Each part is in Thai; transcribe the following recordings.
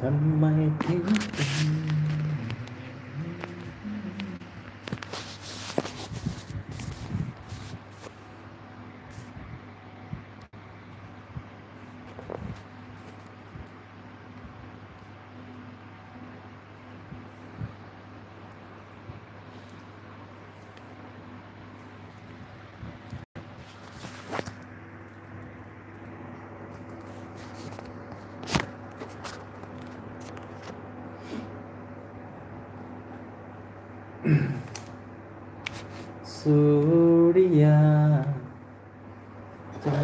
ทำไมถึงเป็น สุริยาจะ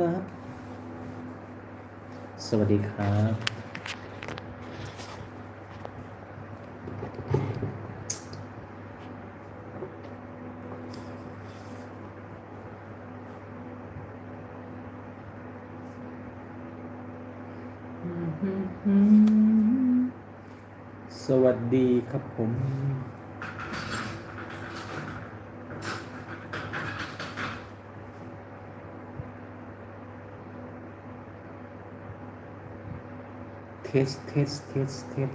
ลับสวัสดีครับ สวัสดีครับผม เทส เทส เทส เทส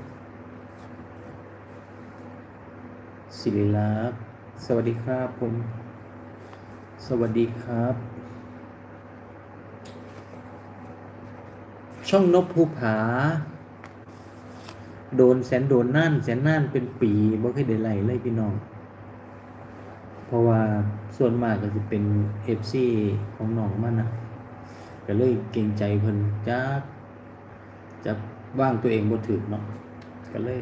ศิริลักษ์สวัสดีครับผม สวัสดีครับ ช่องนกภูผา โดนแสนโดนน่านแสนน่านเป็นปีบ่เคยได้ไล่เลยพี่น้อง เพราะว่าส่วนมากก็จะเป็นเอฟซีของน้องมันนะก็เลยเกรงใจเพิ่นจักจะว่างตัวเองบ่ถึกเนาะก็เลย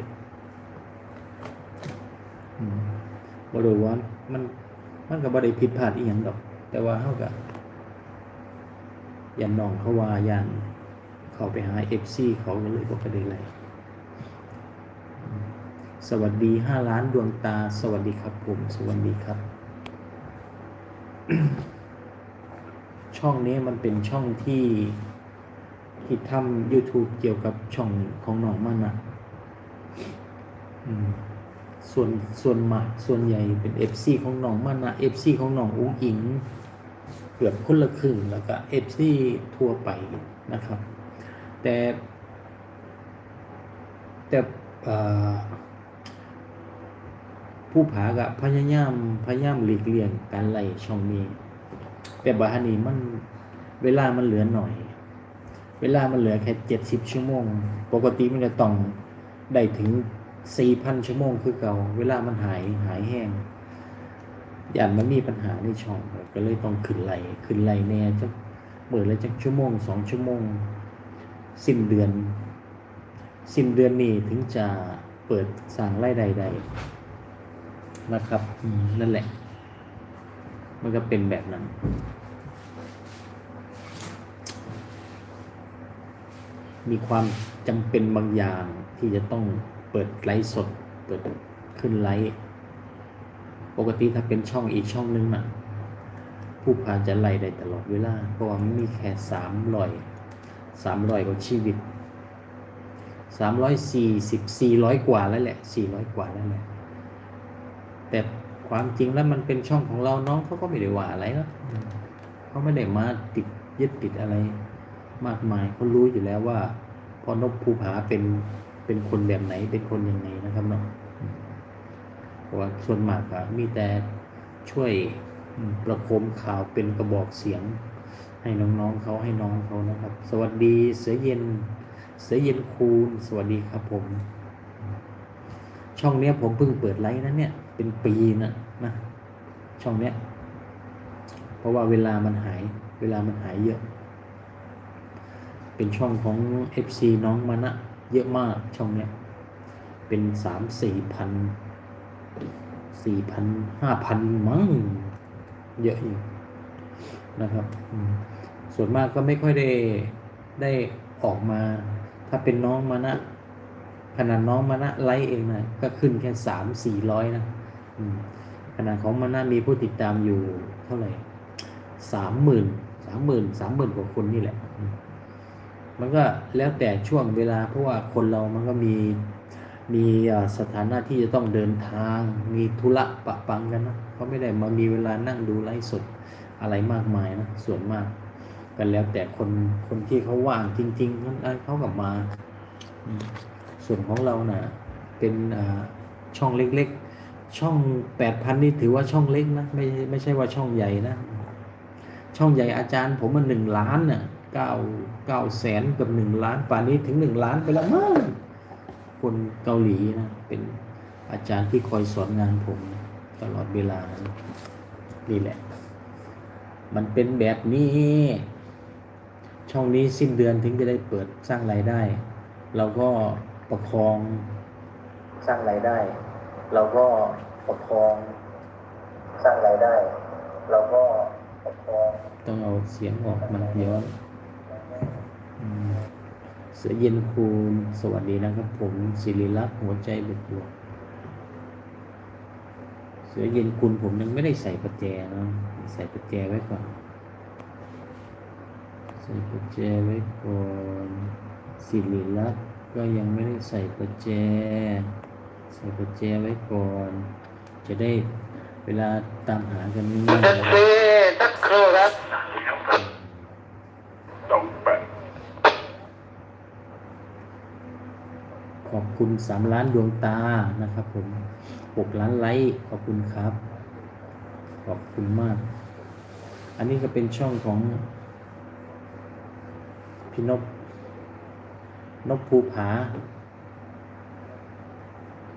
บ่รู้ว่ามันมันก็บ่ได้ผิดพลาดอีหยังดอก แต่ว่าเฮาก็ยันน้องเขาว่ายัน เขาไปหา FC เขาเลยบ่ก็ได้ไล่สวัสดีห้าล้านดวงตา สวัสดีครับผม สวัสดีครับ ช่องนี้มันเป็นช่องที่ที่ทำ YouTube เกี่ยวกับช่องของหนองมันอะส่วนส่วนมากส่วนใหญ่เป็น FC ของหนองมันอะ FC ของหนองอุ้งอิง เกือบคนละครึ่งแล้วก็ FC ทั่วไปนะครับ แต่แต่ผู้ผากะพยายามพยายามหลีกเลี่ยงการไล่ช่องนี้แต่บาฮานีมันเวลามันเหลือหน่อย เวลามันเหลือแค่เจ็ดสิบชั่วโมง ปกติมันจะต้องได้ถึงสี่พันชั่วโมงคือเก่า เวลามันหายหายแห้งอย่างมันมีปัญหาในช่องก็เลยต้องขึ้นไล่ขึ้นไล่แน่จะเมื่อละจักชั่วโมงสองชั่วโมง สิ้นเดือน สิ้นเดือนนี้ถึงจะเปิดสั่งไล่ใด ๆ นะครับอืมนั่นแหละ มันก็เป็นแบบนั้น มีความจำเป็นบางอย่างที่จะต้องเปิดไลฟ์สด เปิดขึ้นไลฟ์ปกติถ้าเป็นช่องอีกช่องนึงน่ะ ผู้พาจะไล่ได้ตลอดเวลา เพราะว่ามันมีแค่สามร้อย สามร้อยกว่าชีวิตสามร้อยสี่สิบสี่ร้อยกว่าแล้วแหละสี่ร้อยกว่าแล้วแหละแต่ความจริงแล้วมันเป็นช่องของเราน้องเขาก็ไม่ได้ว่าอะไรนะอืมเขาไม่ได้มาติดยึดติดอะไร มากมายเขารู้อยู่แล้วว่าพอนกภูผาเป็นเป็นคนแบบไหนเป็นคนยังไงนะครับเนาะอืมเพราะว่าส่วนมากอะมีแต่ช่วยประโคมข่าวเป็นกระบอกเสียง ให้น้องๆเขาให้น้องเขานะครับ สวัสดีเสือเย็น เสือเย็นคูณ สวัสดีครับผม ช่องเนี้ยผมเพิ่งเปิดไลฟ์นะเนี่ย เป็นปีนะนะช่องเนี้ย เพราะว่าเวลามันหาย เวลามันหายเยอะ เป็นช่องของ FC น้องมานะเยอะมากช่องเนี้ย เป็นสามสี่พันสี่พันห้าพันมั้งเยอะอยู่นะครับ ส่วนมากก็ไม่ค่อยได้ได้ออกมา ถ้าเป็นน้องมานะขนาดน้องมานะไลฟ์เองนะก็ขึ้นแค่สามสี่ร้อยนะขนาดของมานะมีผู้ติดตามอยู่เท่าไหร่สามหมื่นสามหมื่นสามหมื่นกว่าคนนี่แหละ มันก็แล้วแต่ช่วงเวลาเพราะว่าคนเรามันก็มีมีสถานะที่จะต้องเดินทาง มีธุระปะปังกันนะเขาไม่ได้มามีเวลานั่งดูไลฟ์สดอะไรมากมายนะส่วนมาก กันแล้วแต่คนคนที่เขาว่างจริงๆนั้นเขากลับมา ส่วนของเราน่ะ เป็นอ่าช่องเล็กๆ ช่องแปดพันนี่ถือว่าช่องเล็กนะไม่ไม่ใช่ว่าช่องใหญ่นะ ช่องใหญ่อาจารย์ผมมันหนึ่งล้านน่ะเก้าเก้าแสนกับหนึ่งล้านป่านนี้ถึงหนึ่งล้านไปแล้วมั้งคนเกาหลีนะ เป็นอาจารย์ที่คอยสอนงานผมตลอดเวลา นี่แหละ มันเป็นแบบนี้ ช่องนี้สิ้นเดือนถึงจะได้เปิดสร้างรายได้ เราก็ประคองสร้างรายได้ เราก็ประคองสร้างรายได้ เราก็ประคองต้องเอาเสียงออกมันย้อนอืมเสือเย็นคูณสวัสดีนะครับ ผมศิริลักษณ์หัวใจบวกบวกเสือเย็นคูณผมยังไม่ได้ใส่ประแจนะใส่ประแจไว้ก่อน ใส่ประแจไว้ก่อนสิริลักษ์ก็ยังไม่ได้ใส่ประแจ ใส่ประแจไว้ก่อน จะได้เวลาตามหากันง่ายเจ็ดๆสี่สักครูครับสองแปดขอบคุณสามล้านดวงตานะครับผมหกล้านไลค์ขอบคุณครับ ขอบคุณมาก อันนี้ก็เป็นช่องของ พี่นบนบภูผา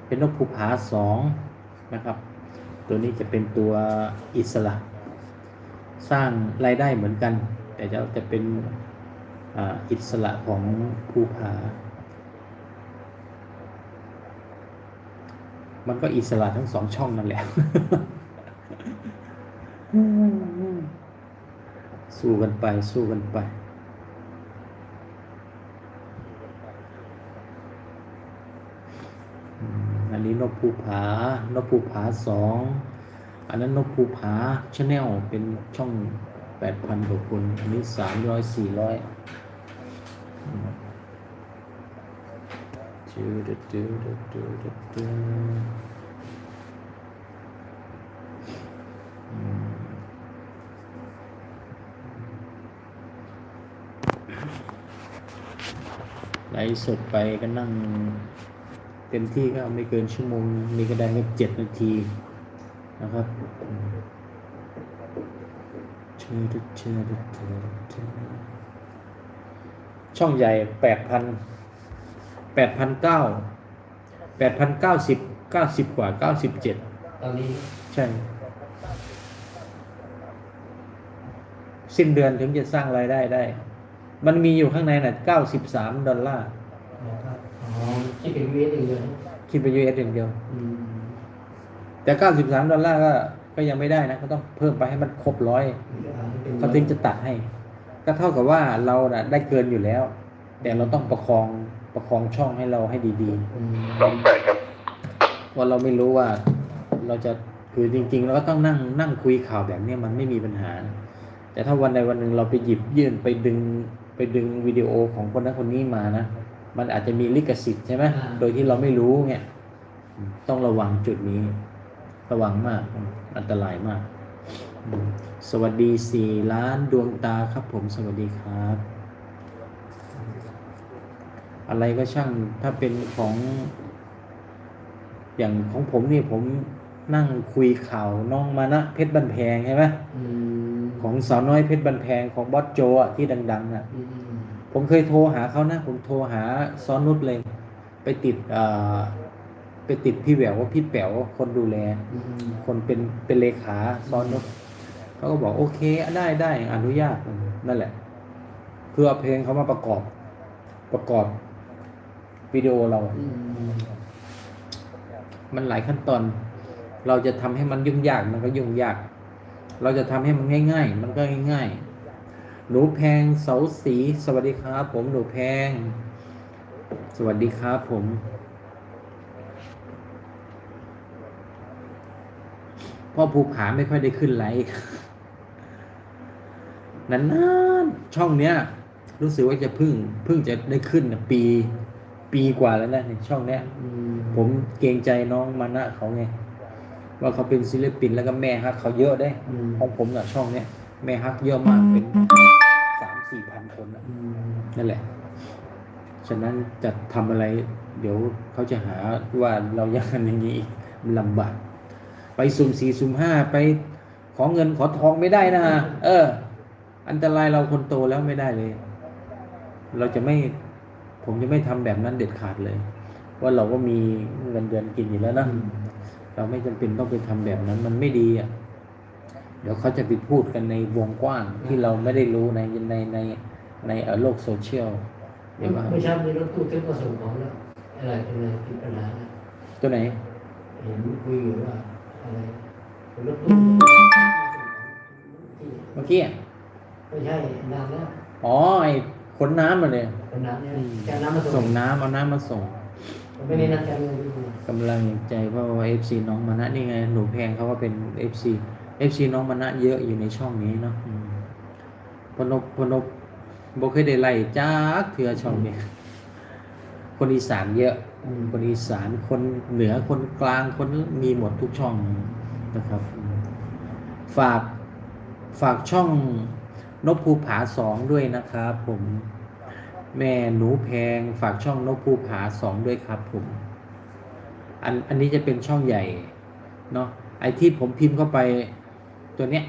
เป็นนกภูผาสองนะครับ ตัวนี้จะเป็นตัวอิสระ สร้างรายได้เหมือนกัน แต่จะจะเป็นอ,อิสระของภูผา มันก็อิสระทั้งสองช่องนั่นแหละสู้กันไปสู้กันไป อืมอันนี้นก ภูผานกภูผาสองอันนั้นนกภูผาชาแนลเป็นช่องแปดพันกว่าคนอันนี้สามร้อยสี่ร้อยจูดจูดจูดจูอืมไลฟ์สดไปก็นั่ง เต็มที่ก็ไม่เกินชั่วโมง มีกระไดก็เจ็ดนาทีนะครับเชิดเชิดเชิดเชิดช่องใหญ่แปดพันแปดพันเก้าแปดพันเก้าสิบเก้าสิบกว่าเก้าสิบเจ็ดตอนนี้ใช่ สิ้นเดือนถึงจะสร้างรายได้ได้ มันมีอยู่ข้างในน่ะเก้าสิบสามดอลลาร์ นะครับอ๋อคิดเป็น US เองเลยคิดเป็น US อย่างเดียว อืมแต่ 93 ดอลลาร์ก็ก็ยังไม่ได้นะก็ต้องเพิ่มไปให้มันครบร้อยเป็นเขาถึงจะตัดให้ ก็เท่ากับว่าเราน่ะได้เกินอยู่แล้ว แต่เราต้องประคองประคองช่องให้เราให้ดีอืมสองแปดครับๆว่าเราไม่รู้ว่าเราจะคือจริง ๆ เราก็ต้องนั่งนั่งคุยข่าวแบบเนี้ยมันไม่มีปัญหา แต่ถ้าวันใดวันหนึ่งเราไปหยิบยื่นไปดึงไปดึงวิดีโอของคนนั้นคนนี้มานะ มันอาจจะมีลิขสิทธิ์ใช่ไหมโดยที่เราไม่รู้เนี่ยต้องระวังจุดนี้ ระวังมาก อันตรายมากอืมสวัสดีสี่ล้านดวงตาครับผมสวัสดีครับ อะไรก็ช่างถ้าเป็นของ อย่างของผมนี่ผมนั่งคุยข่าวน้องมานะเพชรบันแพงใช่ไหมอืมของสาวน้อยเพชรบันแพงของบอสโจอะที่ดังๆอะอืมอืม ผมเคยโทรหาเขานะ ผมโทรหาซ้อนนุชเลยไปติดเอ่อไปติดพี่แหววว่าพี่แป๋วคนดูแล คนเป็นเป็นเลขาซ้อนนุชเขาก็บอกโอเคได้ได้อนุญาตนั่นแหละ คือเอาเพลงเขามาประกอบประกอบวิดีโอเรามมันหลายขั้นตอน เราจะทำให้มันยุ่งยากมันก็ยุ่งยาก เราจะทำให้มันง่าย ๆ มันก็ง่าย หนูแพงเสาสี สวัสดีครับ ผมหนูแพง สวัสดีครับผม พ่อภูผาไม่ค่อยได้ขึ้นไลฟ์นานๆช่องเนี้ย รู้สึกว่าจะเพึ่งเพึ่งจะได้ขึ้นน่ะปี ปีกว่าแล้วนะในช่องเนี้ยอืมผมเกรงใจน้องมานะเขาไง ว่าเขาเป็นศิลปินแล้วก็แม่ฮักเขาเยอะได้อืมของผมน่ะช่องเนี้ยแม่ฮักเยอะมากเป็นสามสี่พัน คนน่ะอืมนั่นแหละ ฉะนั้นจะทำอะไร เดี๋ยวเขาจะหาว่าเราอย่างนั้นอย่างนี้อีกมันลำบากไปสุ่มสี่สุ่มห้าไปขอเงินขอทองไม่ได้นะเออ อันตรายเราคนโตแล้วไม่ได้เลย เราจะไม่ ผมจะไม่ทำแบบนั้นเด็ดขาดเลย ว่าเราก็มีเงินเดือนกินอยู่แล้วนะเราไม่จำเป็นต้องไปทำแบบนั้น มันไม่ดีอะเดี๋ยวเขาจะไปพูดกันในวงกว้างที่เราไม่ได้รู้ในในใน ในเอ่อโลกโซเชียลเดี๋ยวว่าไม่ใช่มีรถตู้ทึบมาส่งของแล้วอะไรเป็นอะไรติดปัญหานะตัวไหนเห็นคุยอยู่ว่าอะไรเป็นรถตู้มาส่งของที่เมื่อกี้อะไม่ใช่นานแล้วอ๋อไอ้ขนน้ำมาเลยเป็นน้ำเนี่ยแกน้ำมาส่ส่งงน้ำเอาน้ำมาส่งไม่ได้นัดกันเลยกำลังใจเพราะว่าเอฟซีน้องมานะนี่ไงหนูแพงเขาก็เป็นเอฟซีเอฟซีน้องมานะเยอะอยู่ในช่องนี้เนาะอืมพนบพนบ บ่เคยได้ไล่จ้าเถื่อช่องเนี้คนอีสานเยอะคนอีสานคนเหนือคนกลางคนมีหมดทุกช่องนะครับ ฝากฝากช่องนกภูผาสองด้วยนะครับผมแม่หนูแพงฝากช่องนกภูผาสองด้วยครับผมอันอันนี้จะเป็นช่องใหญ่เนาะไอที่ผมพิมพ์เข้าไปตัวเนี้ย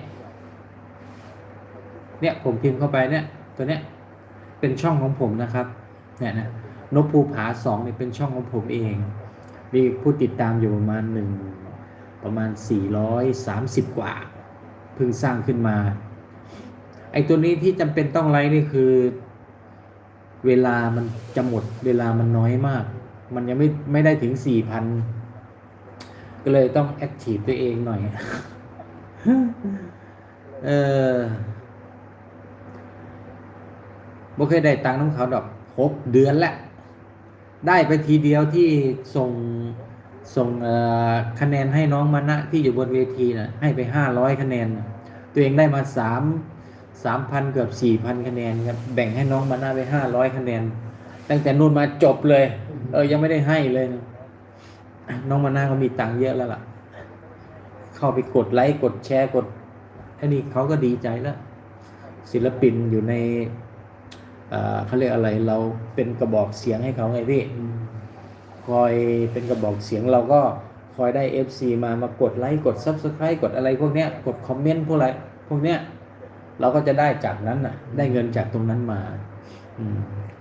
เนี่ยผมพิมพ์เข้าไปเนี่ยตัวเนี้ย เป็นช่องของผมนะครับเนี่ยนะนกภูผาสองเนี่ยเป็นช่องของผมเอง มีผู้ติดตามอยู่ประมาณหนึ่งประมาณ 430 กว่าเพิ่งสร้างขึ้นมาไอตัวนี้ที่จำเป็นต้องไลฟ์นี่คือ เวลามันจะหมดเวลามันน้อยมาก มันยังไม่ไม่ได้ถึง 4,000 ก็เลยต้องแอคทีฟตัวเองหน่อย เออ บ่เคยได้ตังค์น้ำเขาดอกหกเดือนละได้ไปทีเดียวที่ส่งส่งคะแนนให้น้องมานะที่อยู่บนเวทีนะให้ไปห้าร้อยคะแนน ตัวเองได้มาสามสามพันเกือบสี่พันคะแนนครับแบ่งให้น้องมานะไปห้าร้อยคะแนน ตั้งแต่นู่นมาจบเลย เออยังไม่ได้ให้เลยนะน้องมานะก็มีตังค์เยอะแล้วล่ะ เข้าไปกดไลค์กดแชร์กดอันนี้เขาก็ดีใจแล้ว ศิลปินอยู่ใน เอ่อเขาเรียกอะไรเราเป็นกระบอกเสียงให้เขาไงพี่อืมคอยเป็นกระบอกเสียงเราก็คอยได้ FC มามากดไลค์กด Subscribe กดอะไรพวกเนี้ยกดคอมเมนต์พวกอะไรพวกเนี้ยเราก็จะได้จากนั้นน่ะ ได้เงินจากตรงนั้นมา อืม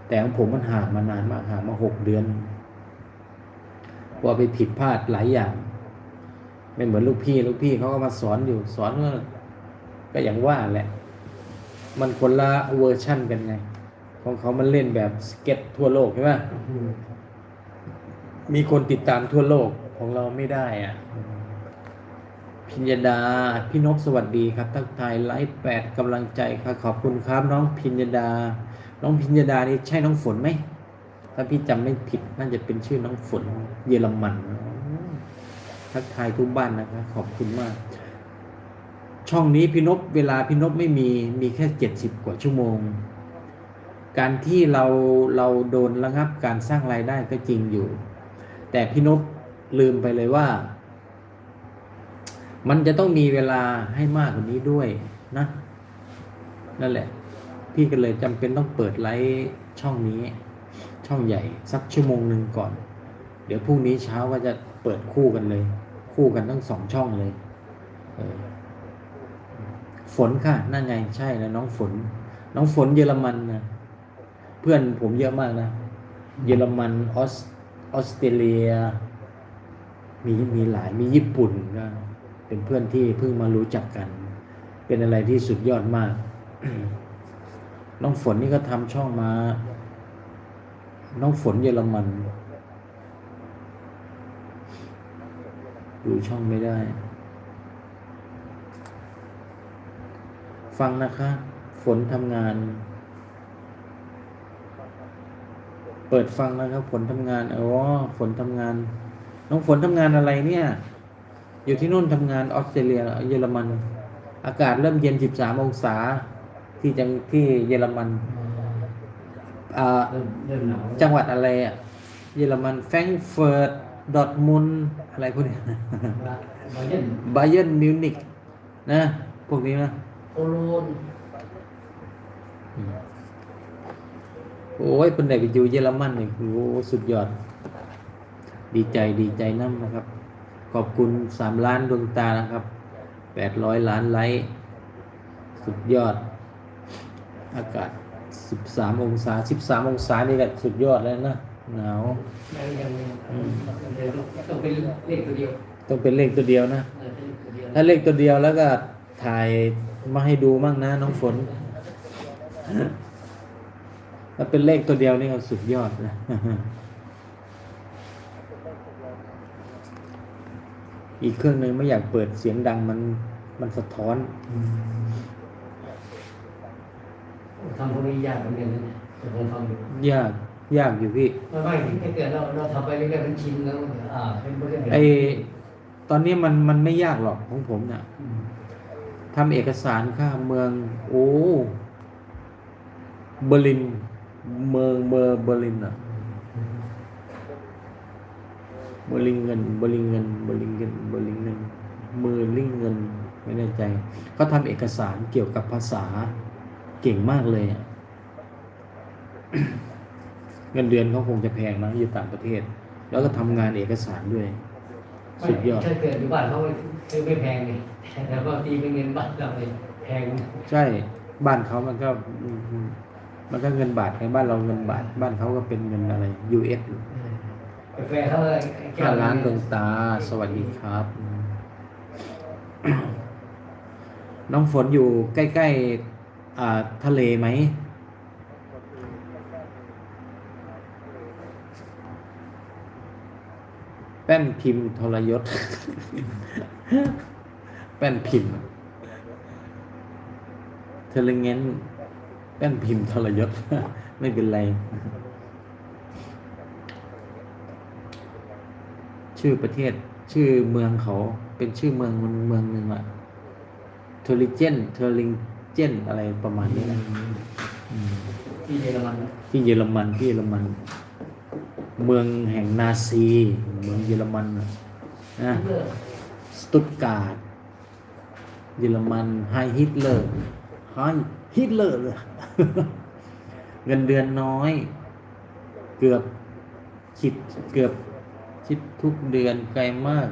แต่ของผมมันห่างมานานมากห่างมาหกเดือนพอไปผิดพลาดหลายอย่าง ไม่เหมือนลูกพี่ ลูกพี่เขาก็มาสอนอยู่สอนก็ก็อย่างว่าแหละ มันคนละเวอร์ชั่นกันไง ของเขามันเล่นแบบสเก็ตทั่วโลกใช่ไหมอืมมีคนติดตามทั่วโลกของเราไม่ได้อะ พิญญาดา พี่นกสวัสดีครับ ทักทายไลฟ์แปดกำลังใจครับขอบคุณครับ น้องพิญญาดา น้องพิญญาดานี่ใช่น้องฝนไหม ถ้าพี่จำไม่ผิดน่าจะเป็นชื่อน้องฝน เยอรมัน ทักทายทุกบ้านนะครับขอบคุณมาก ช่องนี้พี่นพเวลาพี่นพไม่มีมีแค่เจ็ดสิบกว่าชั่วโมง การที่เราเราโดนระงับการสร้างรายได้ก็จริงอยู่ แต่พี่นพลืมไปเลยว่า มันจะต้องมีเวลาให้มากกว่านี้ด้วยนะนั่นแหละ พี่ก็เลยจำเป็นต้องเปิดไลฟ์ช่องนี้ ช่องใหญ่ สักชั่วโมงหนึ่งก่อน เดี๋ยวพรุ่งนี้เช้าก็จะเปิดคู่กันเลย คู่กันทั้งสองช่องเลยเออฝนค่ะนั่นไงใช่แล้วน้องฝน น้องฝนเยอรมันนะ พื่อนผมเยอะมากนะ เยอรมันออสออสเตรเลีย มีมีหลายมีญี่ปุ่นก็เป็นเพื่อนที่เพิ่งมารู้จักกัน เป็นอะไรที่สุดยอดมาก น้องฝนนี่ก็ทำช่องมา น้องฝนเยอรมัน ดูช่องไม่ได้ ฟังนะคะ ฝนทำงาน เปิดฟังนะครับฝนทำงานอ๋อฝนทำงาน น้องฝนทำงานอะไรเนี่ย อยู่ที่นู่นทำงานออสเตรเลียเยอรมัน อากาศเริ่มเย็น 13 องศา ที่จังที่เยอรมันอ่าเริ่มเริ่มหนาวจังหวัดอะไรอะ เยอรมันแฟรงก์เฟิร์ตดอร์ทมุนด์อะไรพวกเนี้ยบาเยร์นบาเยิร์นมิวนิกนะ พวกนี้นะโคโลนพ โอ้ยเป็นไหนไปอยู่เยอรมันนี่โอ้สุดยอด ดีใจดีใจน้ำนะครับ ขอบคุณสามล้านดวงตานะครับแปดร้อยล้านไลค์สุดยอด อากาศสิบสามองศาสิบสามองศานี่แหละสุดยอดแล้วนะหนาวยังยังต้องเป็นเลขตัวเดียวต้องเป็นเลขตัวเดียวนะเออเป็นเลขตัวเดียวถ้าเลขตัวเดียวแล้วก็ถ่ายมาให้ดูมั่งนะน้องฝน ถ้าเป็นเลขตัวเดียวนี่ก็สุดยอดนะอีกเครื่องหนึ่งไม่อยากเปิดเสียงดังมันมันสะท้อนทำพวกนี้ยากเหมือนกันนะเนี่ยแต่ผมทำอยู่ยากยากอยู่พี่ไม่ไม่ถ้าเกิดเราเราทำไปเรื่อยๆมันชินแล้วอ่าเป็นเรื่องไอตอนนี้มันมันไม่ยากหรอกของผมเนะ่ะอืมทำเอกสารข้ามเมือง โอ้เบอร์ลิน เมืองเบอร์เบอร์ลินอะเบอร์ลิงเงินเบอร์ลิงเงินเบอร์ลิงเงินเบอร์ลิงเงินมือลิงเงินไม่แน่ใจเขาทำเอกสารเกี่ยวกับภาษาเก่งมากเลยอะเงินเดือนเขาคงจะแพงนะอยู่ต่างประเทศ แล้วก็ทำงานเอกสารด้วยสุดยอดถ้าเกิดอยู่บ้านเขาซื้อไม่แพงไงแต่บางทีเป็นเงินบ้านเราเลยแพง ใช่บ้านเขามันก็อื มมันก็เงินบาทในบ้านเราเงินบาท บ้านเขาก็เป็นเงินอะไร US กาแฟเขาเลยแก้ห้าวล้านดวงตา สวัสดีครับ น้องฝนอยู่ใกล้ๆอ่าทะเลไหมแป้นพิมพ์ทรยศ แป้นพิมพ์ เทเลเงน แป้นพิมพ์ทรยศ ไม่เป็นไร ชื่อประเทศ ชื่อเมืองเขา เป็นชื่อเมืองมันเมืองหนึ่งอะเทอริเจนเทอริงเจนอะไรประมาณนี้นะอืมที่เยอรมันนะที่เยอรมันที่เยอรมัน เมืองแห่งนาซี เมืองเยอรมันน่ะนะเลิกสตุตการ์ดเยอรมันไฮฮิตเลอร์ไฮฮิตเลอร์เลย เงินเดือนน้อย เกือบคิดเกือบคิดทุกเดือนไกลมาก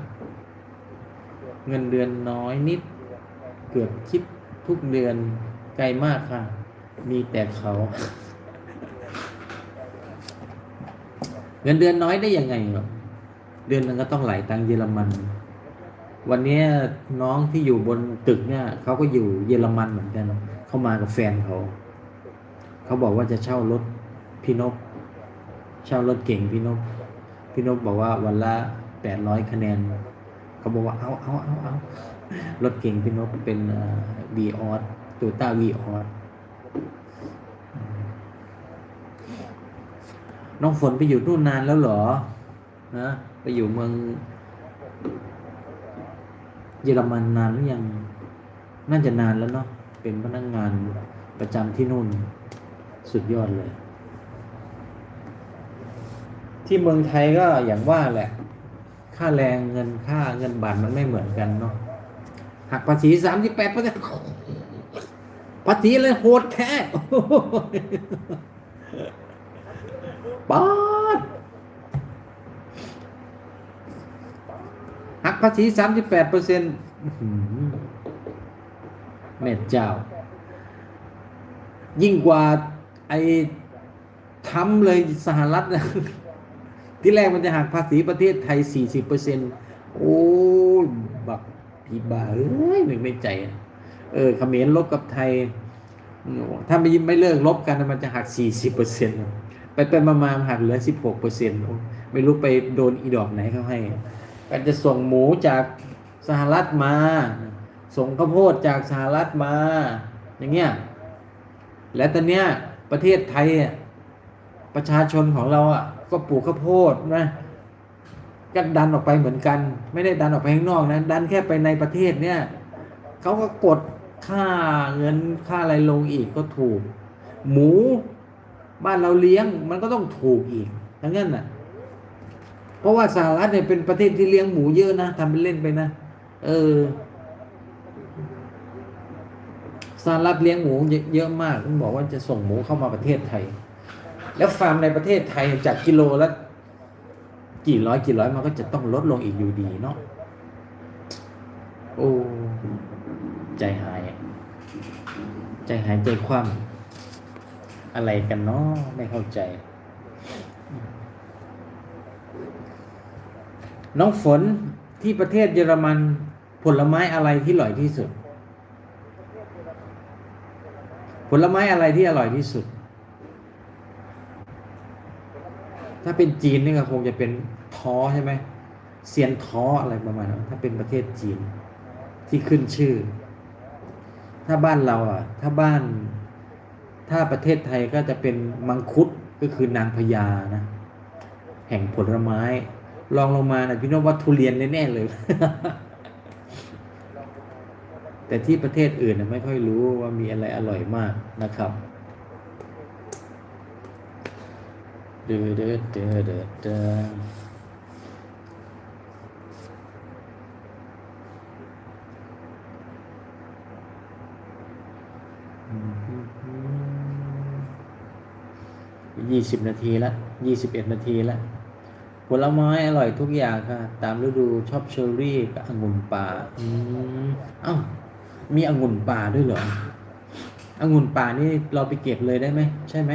เงินเดือนน้อยนิด เกือบคิดทุกเดือนไกลมากค่ะ มีแต่เขา เงินเดือนน้อยได้ยังไงหรอเดือนนึงก็ต้องไหลตังเยอรมัน วันนี้น้องที่อยู่บนตึกเนี่ยเขาก็อยู่เยอรมันเหมือนกันเขามากับแฟนเขา เขาบอกว่าจะเช่ารถพี่นก เช่ารถเก่งพี่นก พี่นกบอกว่าวันละแปดร้อยคะแนน เขาบอกว่าเอาเอาเอาเอารถเก่งพี่นกเป็นวีออสตูต้าวีออสน้องฝนไปอยู่นู่นนานแล้วเหรอ นะ ไปอยู่เมือง เยอรมันนานหรือยัง น่าจะนานแล้วเนาะ เป็นพนักงานประจำที่นู่น สุดยอดเลย ที่เมืองไทยก็อย่างว่าแหละ ค่าแรงเงินค่าเงินบาทมันไม่เหมือนกันเนาะหักภาษีสามสิบแปดเปอร์เซ็นต์ภาษีเลยโหดแท้ป๊าดหักภาษีสามสิบแปดเปอร์เซ็นต์แม่เจ้า ยิ่งกว่า ทำเลยสหรัฐนะที่แรกมันจะหักภาษีประเทศไทยสี่สิบเปอร์เซ็นต์โอ้บักพีบาเอ้ยหนึกในใจ เออเขมรลบกับไทย ถ้าไม่ไม่เลิกลบกันมันจะหักสี่สิบเปอร์เซ็นต์ไปไปมามาหักเหลือสิบหกเปอร์เซ็นต์ไม่รู้ไปโดนอีดอกไหนเขาให้ก็จะส่งหมูจากสหรัฐมา ส่งข้าวโพดจากสหรัฐมา อย่างเงี้ย และตอนเนี้ย ประเทศไทยอะประชาชนของเราอะก็ปลูกข้าวโพดนะก็ดันออกไปเหมือนกัน ไม่ได้ดันออกไปข้างนอกนะดันแค่ไปในประเทศเนี่ยเขาก็กดค่าเงินค่าอะไรลงอีกก็ถูก หมูบ้านเราเลี้ยงมันก็ต้องถูกอีกทั้งนั้นน่ะ เพราะว่าสหรัฐเนี่ยเป็นประเทศที่เลี้ยงหมูเยอะนะทำเป็นเล่นไปนะ เออ สหรัฐเลี้ยงหมูเยอะมากต้องบอกว่าจะส่งหมูเข้ามาประเทศไทย แล้วฟาร์มในประเทศไทยจากกิโลละกี่ร้อยกี่ร้อยมันก็จะต้องลดลงอีกอยู่ดีเนาะโอ้ใจหาย ใจหายใจคว่ำอะไรกันเนาะไม่เข้าใจ น้องฝนที่ประเทศเยอรมันผลไม้อะไรที่อร่อยที่สุด ผ ลไม้อะไรที่อร่อยที่สุด ถ้าเป็นจีนนี่ก็คงจะเป็นท้อใช่ไหมเซียนท้ออะไรประมาณนั้นถ้าเป็นประเทศจีนที่ขึ้นชื่อ ถ้าบ้านเราอะ ถ้าบ้าน ถ้าประเทศไทยก็จะเป็นมังคุดก็คือนางพญานะ แห่งผลไม้ ลองลงมานะพี่น้องว่าทุเรียนแน่ๆเลย แต่ที่ประเทศอื่นนะไม่ค่อยรู้ว่ามีอะไรอร่อยมากนะครับเด้อเด้อเด้อเด้อเด้อยี่สิบนาทีละยี่สิบเอ็ดนาทีละผลไม้อร่อยทุกอย่างค่ะ ตามฤดูชอบเชอร์รี่กับองุ่นป่าอืมเอ้า มีองุ่นป่าด้วยเหรอองุ่นป่านี่เราไปเก็บเลยได้ไหมใช่ไหม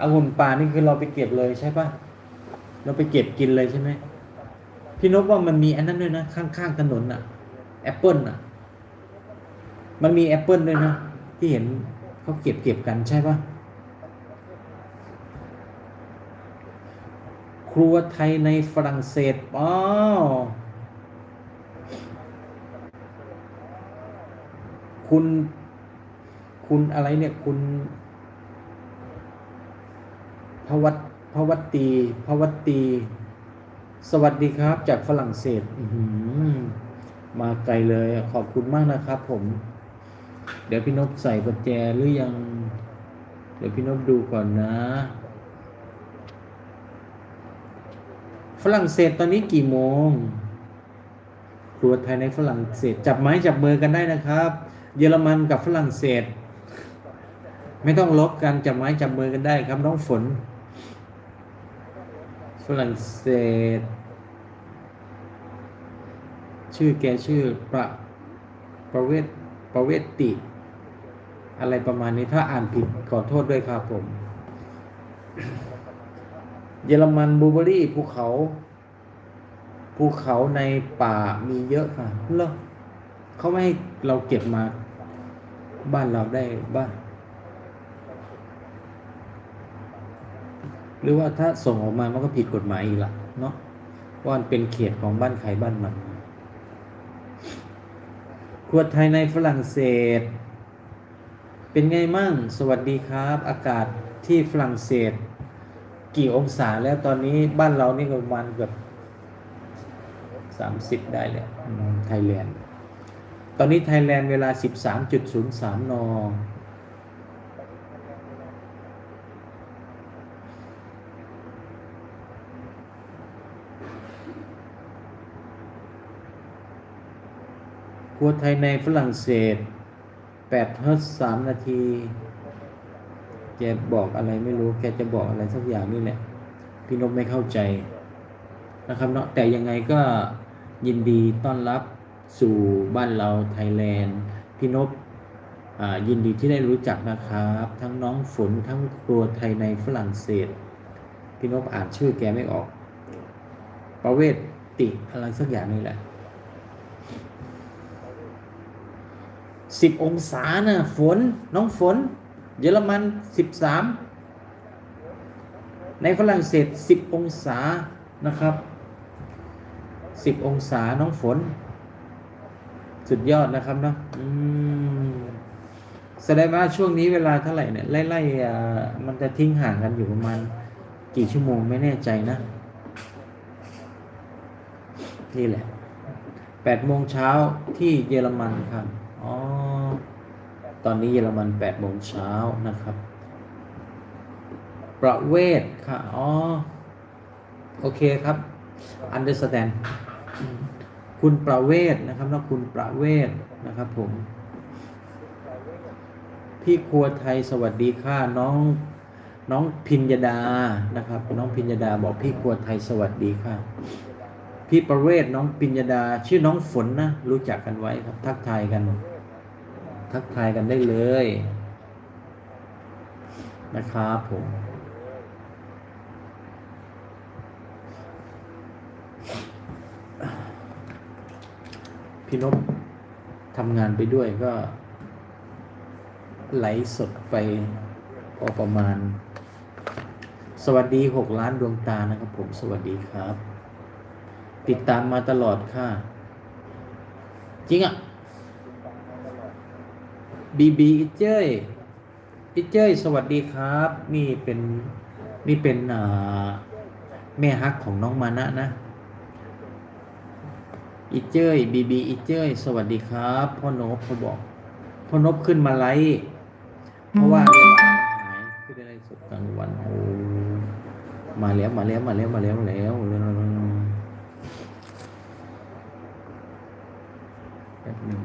องุ่นป่านี่คือเราไปเก็บเลยใช่ปะเราไปเก็บกินเลยใช่ไหมพี่นพว่ามันมีอันนั้นด้วยนะข้างๆถนนอะแอปเปิลอะมันมีแอปเปิลด้วยนะที่เห็นเขาเก็บเก็บกันใช่ปะครัวไทยในฝรั่งเศสอ๋อ คุณ คุณอะไรเนี่ยคุณพวัตพวัตตีพวัตตี สวัสดีครับ จากฝรั่งเศสมาไกลเลย ขอบคุณมากนะครับ ผม เดี๋ยวพี่นพใส่กุญแจหรือยัง เดี๋ยวพี่นพดูก่อนนะฝรั่งเศสตอนนี้กี่โมง ครัวไทยในฝรั่งเศสจับไม้จับมือกันได้นะครับ เยอรมันกับฝรั่งเศส ไม่ต้องลบกันจับไม้จับมือกันได้ครับน้องฝน ฝรั่งเศส ชื่อแกชื่อประประเวศประเวติ อะไรประมาณนี้ถ้าอ่านผิดขอโทษด้วยครับผม เยอรมันบูเบอรี่ภูเขา ภูเขาในป่ามีเยอะค่ะเหรอ เขาไม่ให้เราเก็บมาบ้านเราได้บ้างหรือว่าถ้าส่งออกมามันก็ผิดกฎหมายอีกละเนาะว่ามันเป็นเขตของบ้านใครบ้านมันครัวไทยในฝรั่งเศส เป็นไงมั่ง สวัสดีครับ อากาศที่ฝรั่งเศส กี่องศาแล้วตอนนี้บ้านเรานี่ประมาณเกือบสามสิบได้แล้วไทยแลนด์ ตอนนี้ไทยแลนด์เวลาสิบสามจุดศูนย์สามนครัวไทยในฝรั่งเศสแปดเฮิร์ตสนาทีแกบอกอะไรไม่รู้ แกจะบอกอะไรสักอย่างนี่แหละ พี่นพไม่เข้าใจนะครับเนาะแต่ยังไงก็ยินดีต้อนรับ สู่บ้านเราไทยแลนด์ พี่นพยินดีที่ได้รู้จักนะครับ ทั้งน้องฝนทั้งครัวไทยในฝรั่งเศส พี่นพอ่านชื่อแกไม่ออก ประเวศติอะไรสักอย่างนี่แหละสิบองศาน่ะฝนน้องฝน เยอรมันสิบสามในฝรั่งเศสสิบองศานะครับสิบองศาน้องฝน สุดยอดนะครับเนาะแสดงว่าช่วงนี้เวลาเท่าไหร่เนี่ยไล่ๆอ่มันจะทิ้งห่างกันอยู่ประมาณ กี่ชั่วโมงไม่แน่ใจนะ นี่แหละแปดโมงเช้าที่เยอรมันครับอ๋อตอนนี้เยอรมันแปดโมงเช้านะครับ ประเวศค่ะ อ๋อ โอเคครับ understand คุณประเวศนะครับนะคุณประเวศนะครับผม พี่ครัวไทยสวัสดีค่ะน้องน้องพิญญดานะครับ น้องพิญญดาบอกพี่ครัวไทยสวัสดีค่ะ พี่ประเวศน้องพิญญดา ชื่อน้องฝนนะรู้จักกันไว้ครับ ทักทายกัน ทักทายกันได้เลย นะครับผม พี่นพทำงานไปด้วยก็ไหลสดไปพอประมาณ สวัสดีหกล้านดวงตานะครับผมสวัสดีครับ ติดตามมาตลอดค่ะ จริงอะบีบีอิเจ้ยอิเจ้ยสวัสดีครับ นี่เป็นนี่เป็นอ่าแม่ฮักของน้องมานะนะ อีเจ้ยบีบีอีเจ้ยสวัสดีครับพ่อนบเขาบอกพ่อนบขึ้นมาไลฟ์เพราะว่าเวลามันหายขึ้นได้ไลฟ์สดกลางวันโอ้มาแล้วมาแล้วมาแล้วมาแล้วมาแล้วแป๊บนึง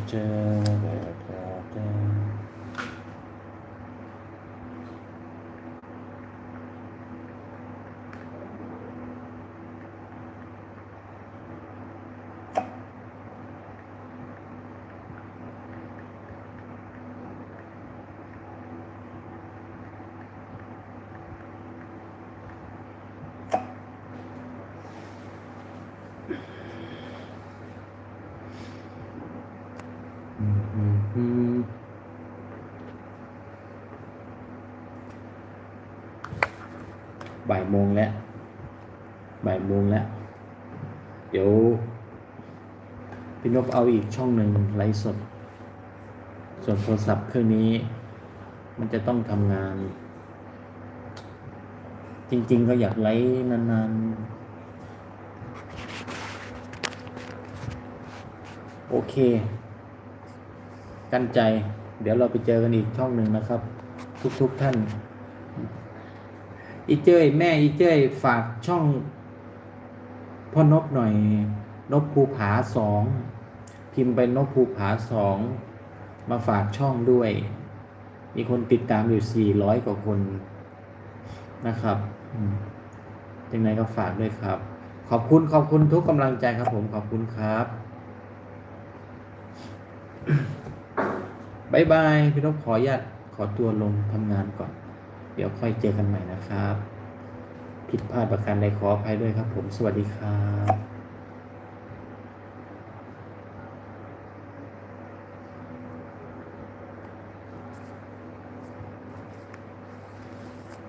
อเจอเจอเจอเจอเจออืมอืมอืมบ่ายโมงแล้วบ่ายโมงแล้ว เดี๋ยวพี่นพเอาอีกช่องหนึ่งไลฟ์สด ส่วนโทรศัพท์เครื่องนี้ มันจะต้องทำงาน จริง ๆ ก็อยากไลฟ์นานๆ โอเค กันใจ เดี๋ยวเราไปเจอกันอีกช่องหนึ่งนะครับ ทุกๆทท่าน อีเจ้ยแม่อีเจ้ยฝากช่องพ่อนบหน่อย นบภูผาสองพิมพ์ไปนบภูผาสองมาฝากช่องด้วย มีคนติดตามอยู่สี่ร้อยกว่าคนนะครับยังไงก็ฝากด้วยครับ ขอบคุณขอบคุณทุกกำลังใจครับ ผมขอบคุณครับบายบายพี่นพขออนุญาตขอตัวลงทำงานก่อน เดี๋ยวค่อยเจอกันใหม่นะครับ ผิดพลาดประการใดขออภัยด้วยครับผม สวัสดีครับ